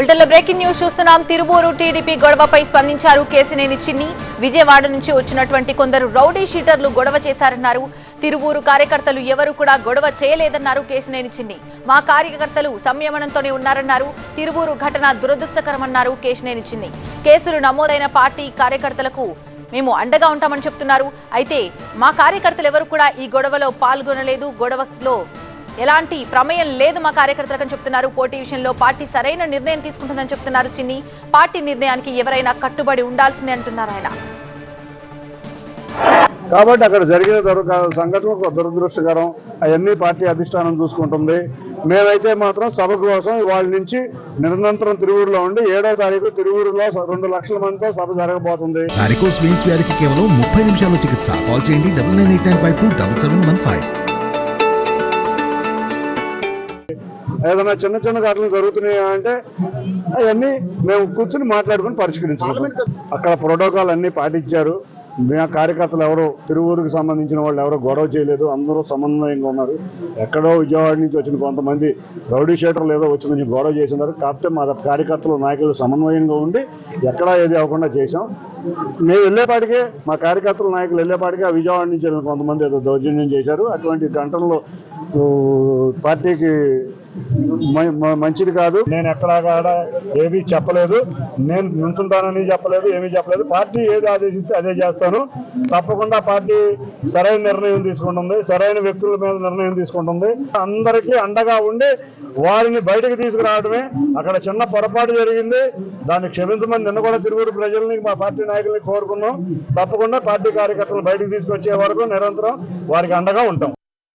బులెటిన్లో breaking news చూస్తున్నాం. Tiruvuru TDP గొడవపై స్పందించారు కేసినేని చిన్ని. విజయవాడ నుంచి వచ్చినటువంటి కొందరు రౌడీ షీటర్లు గొడవ చేశారన్నారు. తిరువూరు కార్యకర్తలు ఎవరు కూడా గొడవ చేయలేదన్నారు కేసినేని చిన్ని. మా కార్యకర్తలు సంయమనంతోనే ఉన్నారన్నారు. తిరువూరు ఘటన దురదృష్టకరమన్నారు కేసినేని చిన్ని. కేసులు నమోదైన పార్టీ కార్యకర్తలకు మేము అండగా ఉంటామని చెప్తున్నారు. అయితే మా కార్యకర్తలు ఎవరు కూడా ఈ గొడవలో పాల్గొనలేదు. గొడవలో ఎలాంటి ప్రమేయం లేదు మా కార్యకర్తలకు చెప్తున్నారు. పోటీ విషయంలో పార్టీ సరైన నిర్ణయం తీసుకుంటుందని చెప్తున్నారు చిన్ని. పార్టీ నిర్ణయానికి ఎవరైనా కట్టుబడి ఉండాల్సిందే అంటున్నారు ఆయన. కాబట్టి అక్కడ జరిగిన దొరక- సంఘటన దురదృష్టకరం. అవన్నీ పార్టీ అధిష్టానం చూసుకుంటుంది. మేమైతే మాత్రం సభ కోసం వాళ్ళ నుంచి నిరంతరం తిరువూరులో ఉండి ఏడో తారీఖు తిరువూరులో రెండు లక్షల మందితో సభ జరగబోతుంది. కేవలం ముప్పై నిమిషాల్లో చికిత్స. కాల్ చేయండి double nine eight nine five two double seven one five. ఏదైనా చిన్న చిన్న ఘటనలు జరుగుతున్నాయి అంటే అవన్నీ మేము కూర్చుని మాట్లాడుకుని పరిష్కరించుకుంటాం. అక్కడ ప్రోటోకాల్ అన్ని పాటించారు. మా కార్యకర్తలు ఎవరు తిరువూరుకు సంబంధించిన వాళ్ళు ఎవరో గొడవ చేయలేదు. అందరూ సమన్వయంగా ఉన్నారు. ఎక్కడో విజయవాడ నుంచి వచ్చిన కొంతమంది రౌడీ షీటర్లు ఏదో వచ్చి కొంచెం గొడవ చేసినారు కాకపోతే మా కార్యకర్తలు నాయకులు సమన్వయంగా ఉండి ఎక్కడా ఏది అవ్వకుండా చేశాం. మేము వెళ్ళేపాటికే మా కార్యకర్తల నాయకులు వెళ్ళేపాటికే ఆ విజయవాడ నుంచి వెళ్ళిన కొంతమంది ఏదో దౌర్జన్యం చేశారు. అటువంటి గంటల్లో పార్టీకి మంచిది కాదు. నేను ఎక్కడా కాడ ఏమీ చెప్పలేదు. నేను నుంచుంటానని చెప్పలేదు ఏమీ చెప్పలేదు. పార్టీ ఏది ఆదేశిస్తే అదే చేస్తాను. తప్పకుండా పార్టీ సరైన నిర్ణయం తీసుకుంటుంది సరైన వ్యక్తుల మీద నిర్ణయం తీసుకుంటుంది. అందరికీ అండగా ఉండి వారిని బయటకు తీసుకురావడమే. అక్కడ చిన్న పొరపాటు జరిగింది. దాన్ని క్షమించమని నిన్న కూడా తిరుగుడు ప్రజల్ని మా పార్టీ నాయకుల్ని కోరుకున్నాం. తప్పకుండా పార్టీ కార్యకర్తలను బయటకు తీసుకొచ్చే వరకు నిరంతరం వారికి అండగా ఉంటాం.